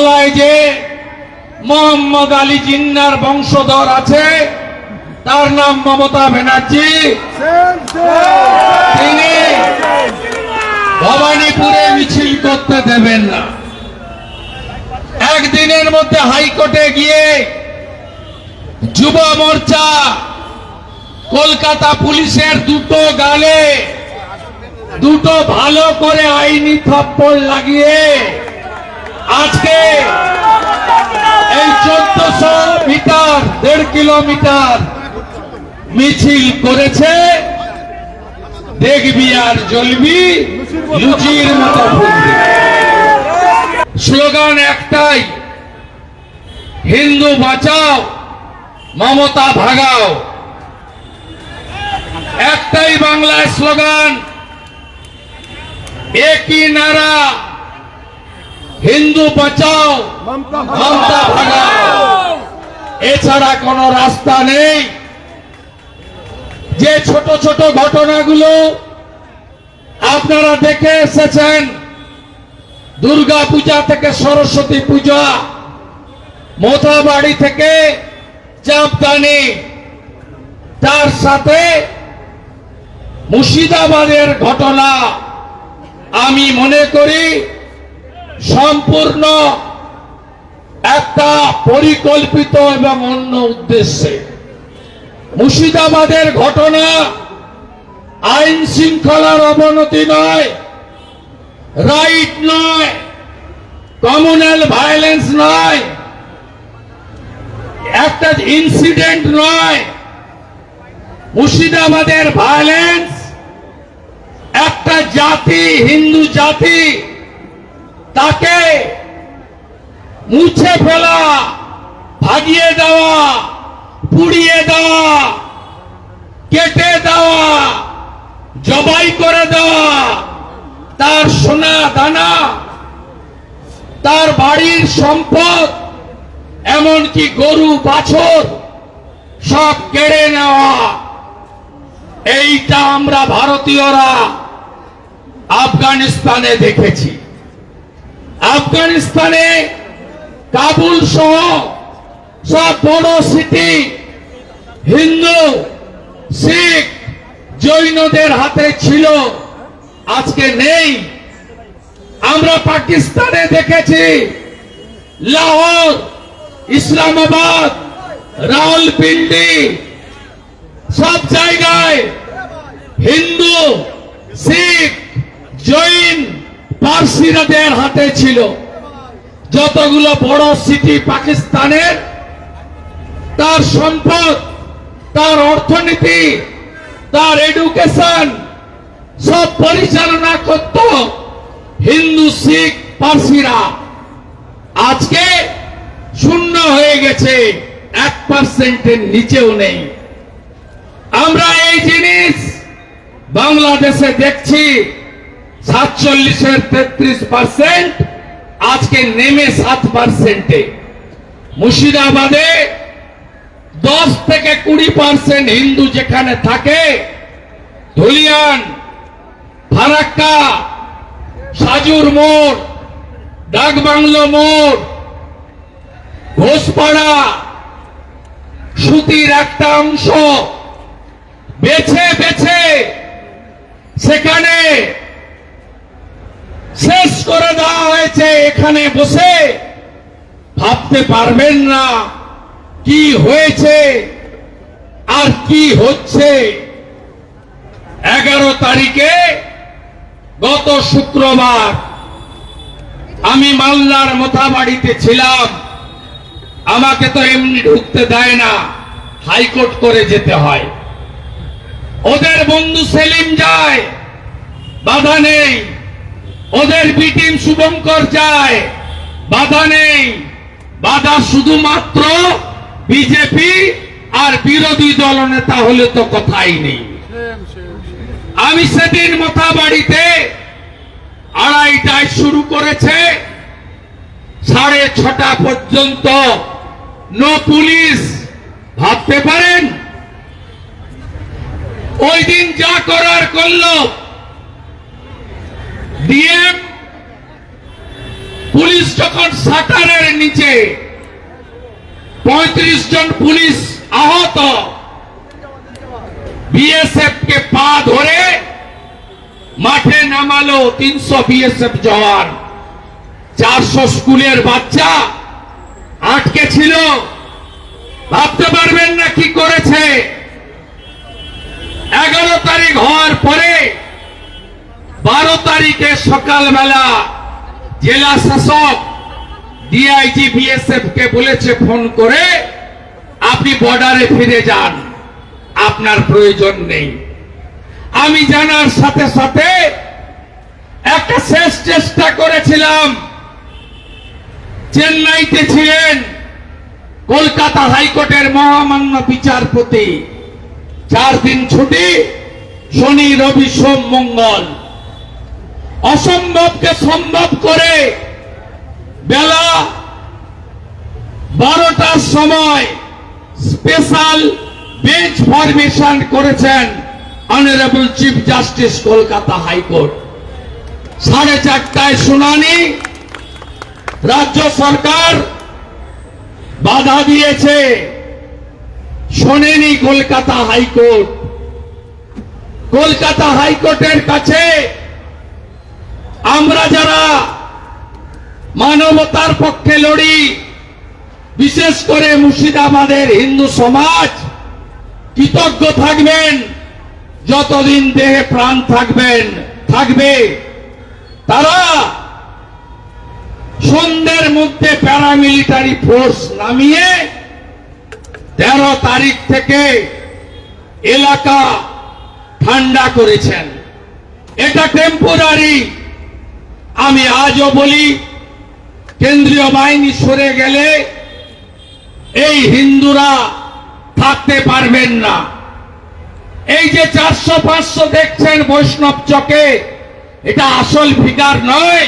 বাংলায় যে মোহাম্মদ আলী জিন্নার বংশধর আছে, তার নাম মমতা ব্যানার্জি। তিনি ভবানীপুরে মিছিল করতে দেবেন না। একদিনের মধ্যে হাইকোর্টে গিয়ে যুব মোর্চা কলকাতা পুলিশের দুটো গালে, দুটো ভালো করে আইনি থাপ্পড় লাগিয়ে আজকে এই চোদ্দশো মিটার, দেড় কিলোমিটার মিছিল করেছে দেখবি আর জ্বলবি লুচির মতো স্লোগান একটাই, হিন্দু বাঁচাও, মমতা ভাগাও। একটাই বাংলায় স্লোগান একই নারা? হিন্দু বাঁচাও মমতা ভাগাও। এছাড়া কোনো রাস্তা নেই। যে ছোট ছোট ঘটনাগুলো আপনারা দেখে এসেছেন দুর্গা পূজা থেকে সরস্বতী পূজা মোথাবাড়ি থেকে চাপদানি তার সাথে মুর্শিদাবাদের ঘটনা আমি মনে করি সম্পূর্ণ একটা পরিকল্পিত এবং অন্য উদ্দেশ্যে। মুর্শিদাবাদের ঘটনা আইন শৃঙ্খলার অবনতি নয়, রাইট নয় কমনাল ভায়োলেন্স নয়, একটা ইনসিডেন্ট নয়, মুর্শিদাবাদের ভায়োলেন্স একটা জাতি, হিন্দু জাতি তাকে মুছে ফেলা, ভাগিয়ে দেওয়া, পুড়িয়ে দেওয়া, কেটে দেওয়া, জবাই করে দেওয়া, তার সোনা দানা, তার বাড়ির সম্পদ, এমনকি গরু, বাছর, সব কেড়ে নেওয়া। এইটা আমরা ভারতীয়রা আফগানিস্তানে দেখেছি। আফগানিস্তানে কাবুল সহ সব বড় সিটি হিন্দু, শিখ জৈনদের হাতে ছিল। আজকে নেই। আমরা পাকিস্তানে দেখেছি লাহোর, ইসলামাবাদ, রাওয়ালপিন্ডি, সব জায়গায় হিন্দু, শিখ, জৈন পার্সিরাদের হাতে ছিল। যতগুলো বড় সিটি পাকিস্তানের, তার সম্পদ, তার অর্থনীতি, তার এডুকেশন সব পরিচালনা করত হিন্দু, শিখ, পার্সিরা। আজকে শূন্য হয়ে গেছে, এক পার্সেন্টের নিচেও নেই। আমরা এই জিনিস বাংলাদেশে দেখছি। সাতচল্লিশের তেত্রিশ পার্সেন্ট, আজকে নেমে সাত পার্সেন্টে। মুর্শিদাবাদে দশ থেকে কুড়ি পার্সেন্ট হিন্দু যেখানে থাকে, ধুলিয়ান, ফারাক্কা, সাজুর মোড়, ডাকবাংলো মোড়, ঘোষপাড়া, সুতির একটা অংশ, বেছে বেছে সেখানে করে দেওয়া হয়েছে এখানে বসে। ভাবতে পারবেন না কি হয়েছে আর কি হচ্ছে। এগারো তারিখে গত শুক্রবার আমি মালদার মোথাবাড়িতে ছিলাম। আমাকে তো এমনি ঢুকতে দেয় না, হাইকোর্ট করে যেতে হয়। ওদের বন্ধু সেলিম যায়, বাধা নেই। ওদের বিটিম শুভঙ্কর যায় বাধা নেই। বাধা শুধুমাত্র বিজেপি আর বিরোধী দল নেতা হলে তো কথাই নেই। আমি সেদিন মাথা বাড়িতে আড়াইটায় শুরু করেছে। সাড়ে ছটা পর্যন্ত। No police. ভাবতে পারেন? ওই দিন যা করার করল। ডিএম পুলিশ যখন শাটারের নিচে পঁয়ত্রিশ জন পুলিশ আহত বিএসএফ কে পা ধরে মাঠে নামালো তিনশো বিএসএফ জওয়ান। চারশো স্কুলের বাচ্চা আটকে ছিল। ভাবতে পারবেন না কি করেছে। এগারো তারিখ হওয়ার পরে তারিখে সকালবেলা জেলা শাসক ডিআইজি বিএসএফ কে বলেছে ফোন করে, আপনি বর্ডারে ফিরে যান। আপনার প্রয়োজন নেই। আমি জানার সাথে সাথে একটা শেষ চেষ্টা করেছিলাম। চেন্নাইতে ছিলেন কলকাতা হাইকোর্টের মহামান্য বিচারপতি। চার দিন ছুটি, শনি, রবি, সোম, মঙ্গল। অসম্ভবকে সম্ভব করে বেলা বারোটার সময় স্পেশাল বেঞ্চ ফরমেশন করেছেন honourable chief justice Kolkata high court. সাড়ে চারটায় শুনানি। রাজ্য সরকার বাধা দিয়েছে। শোনেনি কলকাতা হাইকোর্ট। কলকাতা হাইকোর্টের কাছে আমরা যারা মানবতার পক্ষে লড়ি, বিশেষ করে মুর্শিদাবাদের হিন্দু সমাজ, কৃতজ্ঞ থাকবেন, যতদিন দেহে প্রাণ থাকবেন, থাকবে। তারা সন্ধ্যের মধ্যে প্যারামিলিটারি ফোর্স নামিয়ে তেরো তারিখ থেকে এলাকা ঠান্ডা করেছেন। এটা টেম্পোরারি আমি আজও বলি, কেন্দ্রীয় বাহিনী সরে গেলে এই হিন্দুরা থাকতে পারবেন না। এই যে চারশো পাঁচশো দেখছেন বৈষ্ণব চকে, এটা আসল ফিগার নয়।